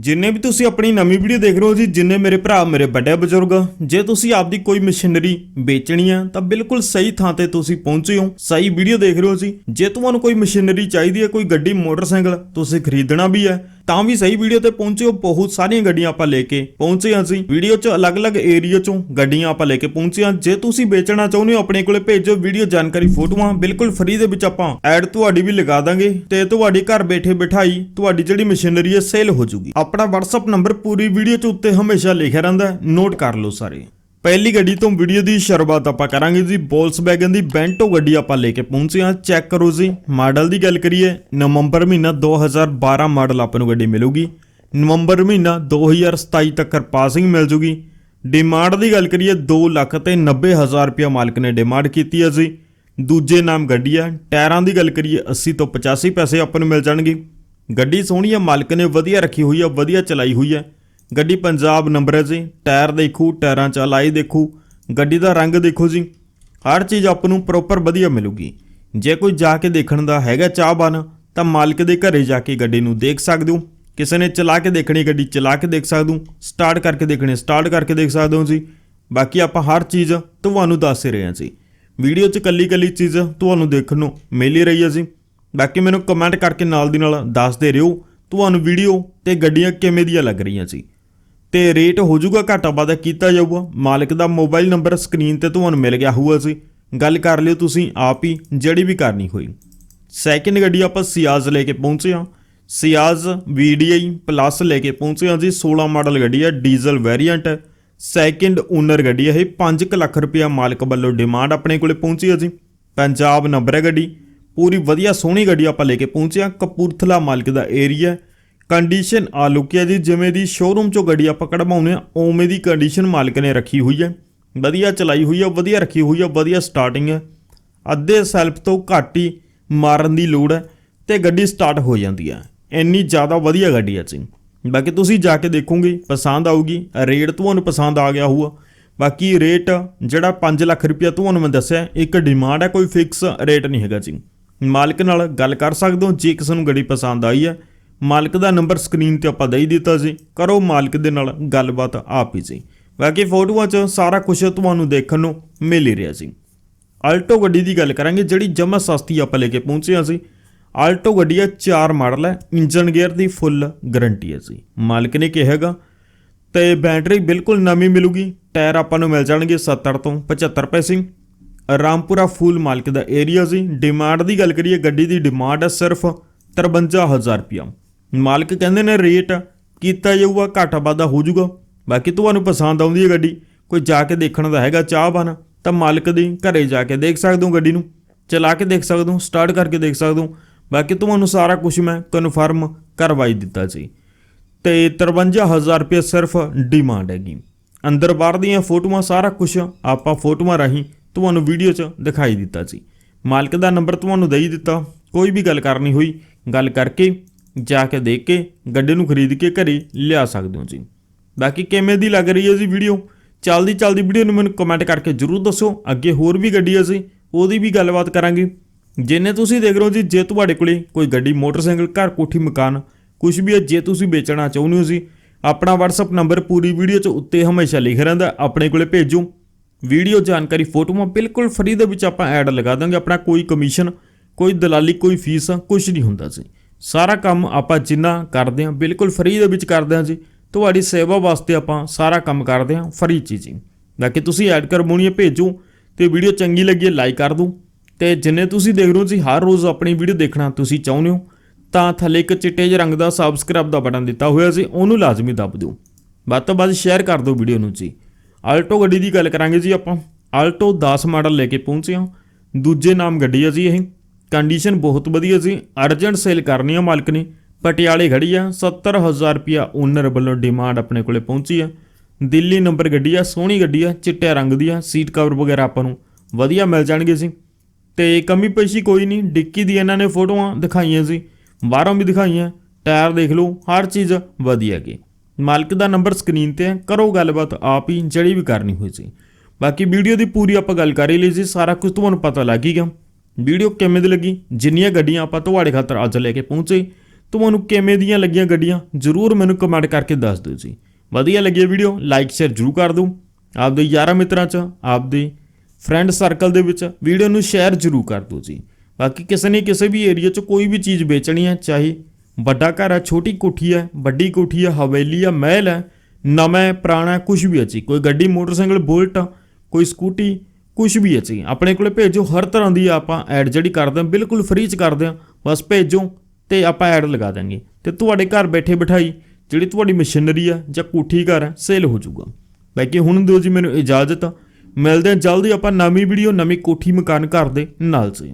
ਜਿੰਨੇ ਵੀ ਤੁਸੀਂ ਆਪਣੀ ਨਵੀਂ ਵੀਡੀਓ ਦੇਖ ਰਹੇ ਹੋ ਜੀ, ਜਿੰਨੇ ਮੇਰੇ ਭਰਾ, ਮੇਰੇ ਵੱਡੇ ਬਜ਼ੁਰਗ, ਜੇ ਤੁਸੀਂ ਆਪਦੀ ਕੋਈ ਮਸ਼ੀਨਰੀ ਵੇਚਣੀ ਆ, ਤਾਂ ਬਿਲਕੁਲ ਸਹੀ ਥਾਂ ਤੇ ਤੁਸੀਂ ਪਹੁੰਚੇ ਹੋ, ਸਹੀ ਵੀਡੀਓ ਦੇਖ ਰਹੇ ਹੋ ਜੀ। ਜੇ ਤੁਹਾਨੂੰ ਕੋਈ ਮਸ਼ੀਨਰੀ ਚਾਹੀਦੀ ਹੈ, ਕੋਈ ਗੱਡੀ, ਮੋਟਰਸਾਈਕਲ ਤੁਸੀਂ ਖਰੀਦਣਾ ਵੀ ਹੈ ਤਾਂ ਵੀ ਸਹੀ ਵੀਡੀਓ ਤੇ ਪਹੁੰਚਿਓ ਬਹੁਤ ਸਾਰੀਆਂ ਗੱਡੀਆਂ ਆਪਾਂ ਲੈ ਕੇ ਪਹੁੰਚੇ ਹਾਂ ਅਸੀਂ। ਵੀਡੀਓ 'ਚ ਅਲੱਗ-ਅਲੱਗ ਏਰੀਆ 'ਚੋਂ ਗੱਡੀਆਂ ਆਪਾਂ ਲੈ ਕੇ ਪਹੁੰਚੇ ਹਾਂ। ਜੇ ਤੁਸੀਂ ਵੇਚਣਾ ਚਾਹੁੰਦੇ ਹੋ, ਆਪਣੇ ਕੋਲੇ ਭੇਜੋ ਵੀਡੀਓ ਜਾਣਕਾਰੀ ਫੋਟੋਆਂ। ਬਿਲਕੁਲ ਫ੍ਰੀ ਦੇ ਵਿੱਚ ਆਪਾਂ ਐਡ ਤੁਹਾਡੀ ਵੀ ਲਗਾ ਦਾਂਗੇ ਤੇ ਤੁਹਾਡੀ ਘਰ ਬੈਠੇ ਬਿਠਾਈ ਤੁਹਾਡੀ ਜਿਹੜੀ ਮਸ਼ੀਨਰੀ ਹੈ ਸੇਲ ਹੋ ਜੂਗੀ ਆਪਣਾ WhatsApp ਨੰਬਰ ਪੂਰੀ ਵੀਡੀਓ 'ਚ ਉੱਤੇ ਹਮੇਸ਼ਾ ਲਿਖਿਆ ਰਹਿੰਦਾ ਨੋਟ ਕਰ ਲਓ ਸਾਰੇ। ਪਹਿਲੀ ਗੱਡੀ ਤੋਂ ਵੀਡੀਓ ਦੀ ਸ਼ੁਰੂਆਤ ਆਪਾਂ ਕਰਾਂਗੇ ਜੀ। ਵੈਗਨ ਦੀ ਬੈਂਟੋ ਗੱਡੀ ਆਪਾਂ ਲੈ ਕੇ ਪਹੁੰਚੇ ਹਾਂ। ਚੈੱਕ ਕਰੋ ਜੀ। ਮਾਡਲ ਦੀ ਗੱਲ ਕਰੀਏ, ਨਵੰਬਰ ਮਹੀਨਾ 2012 ਮਾਡਲ ਆਪਾਂ ਨੂੰ ਗੱਡੀ ਮਿਲੂਗੀ। ਨਵੰਬਰ ਮਹੀਨਾ 2027 ਤੱਕ ਪਾਸਿੰਗ ਮਿਲ ਜੂਗੀ। ਡਿਮਾਂਡ ਦੀ ਗੱਲ ਕਰੀਏ 2 ਲੱਖ ਤੇ 90 ਹਜ਼ਾਰ ਰੁਪਇਆ ਮਾਲਕ ਨੇ ਡਿਮਾਂਡ ਕੀਤੀ ਹੈ ਜੀ। ਦੂਜੇ ਨਾਮ ਗੱਡੀ ਆ ਟਾਇਰਾਂ ਦੀ ਗੱਲ ਕਰੀਏ 80 ਤੋਂ 85 ਪੈਸੇ ਆਪਾਂ ਨੂੰ ਮਿਲ ਜਾਣਗੇ। ਗੱਡੀ ਸੋਹਣੀ ਆ ਮਾਲਕ ਨੇ ਵਧੀਆ ਰੱਖੀ ਹੋਈ ਆ ਵਧੀਆ ਚਲਾਈ ਹੋਈ ਆ ਗੱਡੀ ਪੰਜਾਬ ਨੰਬਰ ਹੈ ਜੀ, ਟਾਇਰ ਦੇਖੋ, ਟਾਇਰਾਂ ਚ ਅਲਾਈ ਦੇਖੋ, ਗੱਡੀ ਦਾ ਰੰਗ ਦੇਖੋ ਜੀ, ਹਰ ਚੀਜ਼ ਆਪ ਨੂੰ ਪ੍ਰੋਪਰ ਵਧੀਆ ਮਿਲੂਗੀ। ਜੇ ਕੋਈ ਜਾ ਕੇ ਦੇਖਣ ਦਾ ਹੈਗਾ ਚਾਹਬਾਨ ਤਾਂ ਮਾਲਕ ਦੇ ਘਰੇ ਜਾ ਕੇ ਗੱਡੀ ਨੂੰ ਦੇਖ ਸਕਦੇ ਹੋ। ਕਿਸੇ ਨੇ ਚਲਾ ਕੇ ਦੇਖਣੀ ਗੱਡੀ, ਚਲਾ ਕੇ ਦੇਖ ਸਕਦੇ ਹੋ। ਸਟਾਰਟ ਕਰਕੇ ਦੇਖਣੀ ਸਟਾਰਟ ਕਰਕੇ ਦੇਖ ਸਕਦੇ ਹੋ ਜੀ। ਬਾਕੀ ਆਪਾਂ ਹਰ ਚੀਜ਼ ਤੁਹਾਨੂੰ ਦੱਸ ਹੀ ਰਹੇ ਹਾਂ ਜੀ। ਵੀਡੀਓ 'ਚ ਕੱਲੀ ਕੱਲੀ ਚੀਜ਼ ਤੁਹਾਨੂੰ ਦੇਖਣ ਨੂੰ ਮਿਲ ਹੀ ਰਹੀ ਹੈ ਜੀ। ਬਾਕੀ ਮੈਨੂੰ ਕਮੈਂਟ ਕਰਕੇ ਨਾਲ ਦੀ ਨਾਲ ਦੱਸਦੇ ਰਹੋ, ਤੁਹਾਨੂੰ ਵੀਡੀਓ ਤੇ ਗੱਡੀਆਂ ਕਿਵੇਂ ਦੀਆਂ ਲੱਗ ਰਹੀਆਂ ਸੀ ਤੇ ਰੇਟ ਹੋ ਜਾਊਗਾ ਘਾਟਾ ਵਾਧਾ ਕੀਤਾ ਜਾਊਗਾ। ਮਾਲਕ ਦਾ ਮੋਬਾਈਲ ਨੰਬਰ ਸਕਰੀਨ ਤੇ ਤੁਹਾਨੂੰ ਮਿਲ ਗਿਆ ਹੋਊਗਾ ਜੀ ਗੱਲ ਕਰ ਲਿਓ ਤੁਸੀਂ ਆਪ ਹੀ, ਜਿਹੜੀ ਵੀ ਕਰਨੀ ਹੋਈ। ਸੈਕਿੰਡ ਗੱਡੀ ਆਪਾਂ ਸਿਆਜ਼ ਲੈ ਕੇ ਪਹੁੰਚੇ ਹਾਂ। ਸਿਆਜ਼ VDI ਪਲੱਸ ਲੈ ਕੇ ਪਹੁੰਚੇ ਹਾਂ ਜੀ। 16 ਮਾਡਲ ਗੱਡੀ ਹੈ ਡੀਜ਼ਲ ਵੇਰੀਐਂਟ ਸੈਕਿੰਡ ਓਨਰ ਗੱਡੀ ਹੈ ਇਹ। 5 ਲੱਖ ਰੁਪਇਆ ਮਾਲਕ ਵੱਲੋਂ ਡਿਮਾਂਡ ਆਪਣੇ ਕੋਲੇ ਪਹੁੰਚੀ ਹੈ ਜੀ। ਪੰਜਾਬ ਨੰਬਰ ਹੈ ਗੱਡੀ। ਪੂਰੀ ਵਧੀਆ ਸੋਹਣੀ ਗੱਡੀ ਆਪਾਂ ਲੈ ਕੇ ਪਹੁੰਚੇ ਹਾਂ। ਕਪੂਰਥਲਾ ਮਾਲਕ ਦਾ ਏਰੀਆ ਕੰਡੀਸ਼ਨ ਆ ਲੁਕਿਆ ਜੀ, ਜਿਵੇਂ ਦੀ ਸ਼ੋਰੂਮ ਚੋਂ ਗੱਡੀ ਆਪਾਂ ਕਢਵਾਉਂਦੇ ਆ ਉਵੇਂ ਦੀ ਕੰਡੀਸ਼ਨ ਮਾਲਕ ਨੇ ਰੱਖੀ ਹੋਈ ਹੈ। ਵਧੀਆ ਚਲਾਈ ਹੋਈ ਹੈ, ਵਧੀਆ ਰੱਖੀ ਹੋਈ ਹੈ, ਵਧੀਆ ਸਟਾਰਟਿੰਗ ਹੈ। ਅੱਧੇ ਸੈਲਫ ਤੋਂ ਘੱਟ ਹੀ ਮਾਰਨ ਦੀ ਲੋੜ ਹੈ ਤੇ ਗੱਡੀ ਸਟਾਰਟ ਹੋ ਜਾਂਦੀ ਹੈ। ਇੰਨੀ ਜ਼ਿਆਦਾ ਵਧੀਆ ਗੱਡੀ ਹੈ ਜੀ। ਬਾਕੀ ਤੁਸੀਂ ਜਾ ਕੇ ਦੇਖੋਗੇ, ਪਸੰਦ ਆਊਗੀ। ਰੇਟ ਤੁਹਾਨੂੰ ਪਸੰਦ ਆ ਗਿਆ ਹੋਊਗਾ। ਬਾਕੀ ਰੇਟ ਜਿਹੜਾ 5 ਲੱਖ ਰੁਪਇਆ ਤੁਹਾਨੂੰ ਮੈਂ ਦੱਸਿਆ, ਇੱਕ ਡਿਮਾਂਡ ਹੈ, ਕੋਈ ਫਿਕਸ ਰੇਟ ਨਹੀਂ ਹੈਗਾ ਜੀ। ਮਾਲਕ ਨਾਲ ਗੱਲ ਕਰ ਸਕਦੇ ਹੋ, ਜੇ ਕਿਸੇ ਨੂੰ ਗੱਡੀ ਪਸੰਦ ਆਈ ਹੈ ਮਾਲਕ ਦਾ ਨੰਬਰ ਸਕਰੀਨ ਤੇ ਆਪਾਂ ਦੇ ਦਿੱਤਾ ਸੀ। ਕਰੋ ਮਾਲਕ ਦੇ ਨਾਲ ਗੱਲਬਾਤ ਆਪ ਹੀ ਸੀ। ਬਾਕੀ ਫੋਟੋਆਂ 'ਚ ਸਾਰਾ ਕੁਝ ਤੁਹਾਨੂੰ ਦੇਖਣ ਨੂੰ ਮਿਲ ਹੀ ਰਿਹਾ ਸੀ। ਆਲਟੋ ਗੱਡੀ ਦੀ ਗੱਲ ਕਰਾਂਗੇ, ਜਿਹੜੀ ਜਮਾ ਸਸਤੀ ਆਪਾਂ ਲੈ ਕੇ ਪਹੁੰਚੇ ਹਾਂ ਸੀ। ਆਲਟੋ ਗੱਡੀ ਆ 4 ਮਾਡਲ ਹੈ, ਇੰਜਨ ਗੇਅਰ ਦੀ ਫੁੱਲ ਗਾਰੰਟੀ ਹੈ ਸੀ ਮਾਲਕ ਨੇ ਕਿਹਾਗਾ ਤੇ ਬੈਟਰੀ ਬਿਲਕੁਲ ਨਵੀਂ ਮਿਲੂਗੀ, ਟਾਇਰ ਆਪਾਂ ਨੂੰ ਮਿਲ ਜਾਣਗੇ 70 ਤੋਂ 75 ਪੈਸੇ। ਰਾਮਪੁਰਾ ਫੂਲ ਮਾਲਕ ਦਾ ਏਰੀਆ ਸੀ ਡਿਮਾਂਡ ਦੀ ਗੱਲ ਕਰੀਏ, ਗੱਡੀ ਦੀ ਡਿਮਾਂਡ ਹੈ ਸਿਰਫ 53000 ਰੁਪਇਆ। ਮਾਲਕ ਕਹਿੰਦੇ ਨੇ, ਰੇਟ ਕੀਤਾ ਜਾਊਗਾ, ਘਾਟਾ ਵਾਧਾ ਹੋ ਜਾਊਗਾ। ਬਾਕੀ ਤੁਹਾਨੂੰ ਪਸੰਦ ਆਉਂਦੀ ਹੈ ਗੱਡੀ। ਕੋਈ ਜਾ ਕੇ ਦੇਖਣ ਦਾ ਹੈਗਾ ਚਾਹਵਾਨ, ਤਾਂ ਮਾਲਕ ਦੀ ਘਰੇ ਜਾ ਕੇ ਦੇਖ ਸਕਦੇ ਹੋ ਗੱਡੀ ਨੂੰ। ਚਲਾ ਕੇ ਦੇਖ ਸਕਦੇ ਹੋ, ਸਟਾਰਟ ਕਰਕੇ ਦੇਖ ਸਕਦੇ ਹੋ। ਬਾਕੀ ਤੁਹਾਨੂੰ ਸਾਰਾ ਕੁਝ ਮੈਂ ਕਨਫਰਮ ਕਰਵਾਈ ਦਿੱਤਾ ਸੀ। ਤੇ 53000 ਰੁਪਏ ਸਿਰਫ ਡਿਮਾਂਡ ਹੈਗੀ। ਅੰਦਰ ਬਾਹਰ ਦੀਆਂ ਫੋਟੋਆਂ, ਸਾਰਾ ਕੁਝ ਆਪਾਂ ਫੋਟੋਆਂ ਰਾਹੀਂ ਤੁਹਾਨੂੰ ਵੀਡੀਓ 'ਚ ਦਿਖਾਈ ਦਿੱਤਾ ਸੀ। ਮਾਲਕ ਦਾ ਨੰਬਰ ਤੁਹਾਨੂੰ ਦੇ ਦਿੱਤਾ। ਕੋਈ ਵੀ ਗੱਲ ਕਰਨੀ ਹੋਈ, ਗੱਲ ਕਰਕੇ ਜਾ ਕੇ ਦੇਖ ਕੇ ਗੱਡੇ ਨੂੰ ਖਰੀਦ ਕੇ ਘਰੇ ਲਿਆ ਸਕਦੇ ਹੋ ਜੀ ਬਾਕੀ ਕਿਵੇਂ ਦੀ ਲੱਗ ਰਹੀ ਹੈ ਜੀ ਵੀਡੀਓ? ਚੱਲਦੀ ਚੱਲਦੀ ਵੀਡੀਓ ਨੂੰ ਮੈਨੂੰ ਕਮੈਂਟ ਕਰਕੇ ਜਰੂਰ ਦੱਸੋ ਅੱਗੇ ਹੋਰ ਵੀ ਗੱਡੀ ਹੈ ਸੀ, ਉਹਦੀ ਵੀ ਗੱਲਬਾਤ ਕਰਾਂਗੇ। ਜਿੰਨੇ ਤੁਸੀਂ ਦੇਖ ਰਹੇ ਹੋ ਜੀ, ਜੇ ਤੁਹਾਡੇ ਕੋਲੇ ਕੋਈ ਗੱਡੀ, ਮੋਟਰਸਾਈਕਲ, ਘਰ, ਕੋਠੀ, ਮਕਾਨ ਕੁਝ ਵੀ ਹੈ, ਜੇ ਤੁਸੀਂ ਵੇਚਣਾ ਚਾਹੁੰਦੇ ਹੋ ਜੀ, ਆਪਣਾ WhatsApp ਨੰਬਰ ਪੂਰੀ ਵੀਡੀਓ 'ਚ ਉੱਤੇ ਹਮੇਸ਼ਾ ਲਿਖ ਰਹਿੰਦਾ ਆਪਣੇ ਕੋਲੇ ਭੇਜੋ। ਵੀਡੀਓ ਜਾਣਕਾਰੀ ਫੋਟੋਆਂ ਬਿਲਕੁਲ ਫਰੀ ਦੇ ਵਿੱਚ ਆਪਾਂ ਐਡ ਲਗਾ ਦਾਂਗੇ। ਆਪਣਾ ਕੋਈ ਕਮਿਸ਼ਨ ਕੋਈ ਦਲਾਲੀ, ਕੋਈ ਫੀਸ ਕੁਝ ਨਹੀਂ ਹੁੰਦਾ ਜੀ। ਸਾਰਾ ਕੰਮ ਆਪਾਂ ਜਿੰਨਾ ਕਰਦੇ ਹਾਂ, ਬਿਲਕੁਲ ਫ੍ਰੀ ਦੇ ਵਿੱਚ ਕਰਦੇ ਹਾਂ ਜੀ। ਤੁਹਾਡੀ ਸੇਵਾ ਵਾਸਤੇ ਆਪਾਂ ਸਾਰਾ ਕੰਮ ਕਰਦੇ ਹਾਂ ਫ੍ਰੀ ਚੀਜ਼ੀ ਬਾਕੀ ਤੁਸੀਂ ਐਡ ਕਰਵਾਉਣੀ ਹੈ, ਭੇਜੋ ਤੇ ਵੀਡੀਓ ਚੰਗੀ ਲੱਗੀ ਲਾਈਕ ਕਰ ਦਿਓ। ਤੇ ਜਿੰਨੇ ਤੁਸੀਂ ਦੇਖ ਰਹੇ ਹੋ ਜੀ, ਹਰ ਰੋਜ਼ ਆਪਣੀ ਵੀਡੀਓ ਦੇਖਣਾ ਤੁਸੀਂ ਚਾਹੁੰਦੇ ਹੋ, ਤਾਂ ਥੱਲੇ ਇੱਕ ਚਿੱਟੇ ਜਿਹੇ ਰੰਗ ਦਾ ਸਬਸਕ੍ਰਾਈਬ ਦਾ ਬਟਨ ਦਿੱਤਾ ਹੋਇਆ ਸੀ ਉਹਨੂੰ ਲਾਜ਼ਮੀ ਦੱਬ ਦਿਓ। ਵੱਧ ਤੋਂ ਵੱਧ ਸ਼ੇਅਰ ਕਰ ਦਿਓ ਵੀਡੀਓ ਨੂੰ ਜੀ। ਆਲਟੋ ਗੱਡੀ ਦੀ ਗੱਲ ਕਰਾਂਗੇ ਜੀ ਆਪਾਂ। ਆਲਟੋ 10 ਮਾਡਲ ਲੈ ਕੇ ਪਹੁੰਚੇ ਹਾਂ। ਦੂਜੇ ਨਾਮ ਗੱਡੀ ਹੈ ਜੀ ਇਹ। ਕੰਡੀਸ਼ਨ ਬਹੁਤ ਵਧੀਆ ਸੀ। ਅਰਜੈਂਟ ਸੇਲ ਕਰਨੀ ਆ ਮਾਲਕ ਨੇ। ਪਟਿਆਲੇ ਖੜੀ ਆ। 70000 ਰੁਪਿਆ ਓਨਰ ਵੱਲੋਂ ਡਿਮਾਂਡ ਆਪਣੇ ਕੋਲੇ ਪਹੁੰਚੀ ਆ। ਦਿੱਲੀ ਨੰਬਰ ਗੱਡੀ ਆ, ਸੋਹਣੀ ਗੱਡੀ ਆ, ਚਿੱਟੇ ਰੰਗ ਦੀ ਆ ਸੀਟ ਕਵਰ ਵਗੈਰਾ ਆਪਾਂ ਨੂੰ ਵਧੀਆ ਮਿਲ ਜਾਣਗੇ ਸੀ ਤੇ ਕਮੀ ਪੇਸ਼ੀ ਕੋਈ ਨਹੀਂ, ਡਿੱਕੀ ਦੀ ਇਹਨਾਂ ਨੇ ਫੋਟੋਆਂ ਦਿਖਾਈਆਂ ਸੀ ਬਾਹਰੋਂ ਵੀ ਦਿਖਾਈਆਂ। ਟਾਇਰ ਦੇਖ ਲਓ, ਹਰ ਚੀਜ਼ ਵਧੀਆ ਗਈ ਮਾਲਕ ਦਾ ਨੰਬਰ ਸਕਰੀਨ ਤੇ ਹੈ ਕਰੋ ਗੱਲਬਾਤ ਆਪ ਹੀ, ਜਿਹੜੀ ਵੀ ਕਰਨੀ ਹੋਈ ਸੀ। ਬਾਕੀ ਵੀਡੀਓ ਦੀ ਪੂਰੀ ਆਪਾਂ ਗੱਲ ਕਰ ਹੀ ਲਈ ਸੀ। ਸਾਰਾ ਕੁਝ ਤੁਹਾਨੂੰ ਪਤਾ ਲੱਗ ਹੀ ਗਿਆ। ਵੀਡੀਓ ਕਿਵੇਂ ਦੀ ਲੱਗੀ? ਜਿੰਨੀਆਂ ਗੱਡੀਆਂ ਆਪਾਂ ਤੁਹਾਡੇ ਖਾਤਰ ਅੱਜ ਲੈ ਕੇ ਪਹੁੰਚੇ, ਤੁਹਾਨੂੰ ਕਿਵੇਂ ਦੀਆਂ ਲੱਗੀਆਂ ਗੱਡੀਆਂ? ਜਰੂਰ ਮੈਨੂੰ ਕਮੈਂਟ ਕਰਕੇ ਦੱਸ ਦਿਓ ਜੀ। ਵਧੀਆ ਲੱਗੀ ਵੀਡੀਓ ਲਾਈਕ ਸ਼ੇਅਰ ਜਰੂਰ ਕਰ ਦਿਓ। ਆਪਦੇ ਯਾਰਾਂ ਮਿੱਤਰਾਂ 'ਚ, ਆਪਦੇ ਫਰੈਂਡ ਸਰਕਲ ਦੇ ਵਿੱਚ ਵੀਡੀਓ ਨੂੰ ਸ਼ੇਅਰ ਜਰੂਰ ਕਰ ਦਿਓ ਜੀ। ਬਾਕੀ ਕਿਸੇ ਨੇ ਕਿਸੇ ਵੀ ਏਰੀਆ 'ਚ ਕੋਈ ਵੀ ਚੀਜ਼ ਵੇਚਣੀ ਹੈ, ਚਾਹੇ ਵੱਡਾ ਘਰ ਹੈ, ਛੋਟੀ ਕੋਠੀ ਹੈ, ਵੱਡੀ ਕੋਠੀ ਹੈ, ਹਵੇਲੀ ਹੈ, ਮਹਿਲ ਹੈ, ਨਵਾਂ ਪੁਰਾਣਾ ਕੁਝ ਵੀ ਹੈ ਜੀ। ਕੋਈ ਗੱਡੀ, ਮੋਟਰਸਾਈਕਲ, ਬੁਲਟ, ਕੋਈ ਸਕੂਟੀ ਕੁਝ ਵੀ ਹੈ ਜੀ। ਆਪਣੇ ਕੋਲੇ ਭੇਜੋ, ਹਰ ਤਰ੍ਹਾਂ ਦੀ ਆਪਾਂ ਐਡ ਜਿਹੜੀ ਕਰਦੇ ਹਾਂ, ਬਿਲਕੁਲ ਫ੍ਰੀ ਚ ਕਰਦੇ ਹਾਂ। ਬਸ ਭੇਜੋ ਤੇ ਆਪਾਂ ਐਡ ਲਗਾ ਦਾਂਗੇ ਤੇ ਤੁਹਾਡੇ ਘਰ ਬੈਠੇ ਬਿਠਾਈ, ਜਿਹੜੀ ਤੁਹਾਡੀ ਮਸ਼ੀਨਰੀ ਆ ਜਾਂ ਕੋਠੀ ਘਰ ਹੈ ਸੇਲ ਹੋ ਜਾਊਗਾ। ਬਾਕੀ ਹੁਣ ਦਿਓ ਜੀ ਮੈਨੂੰ ਇਜਾਜ਼ਤ। ਮਿਲਦੇ ਹਾਂ, ਜਲਦੀ ਆਪਾਂ ਨਵੀਂ ਵੀਡੀਓ ਨਵੀਂ ਕੋਠੀ ਮਕਾਨ ਘਰ ਦੇ ਨਾਲ ਜੀ।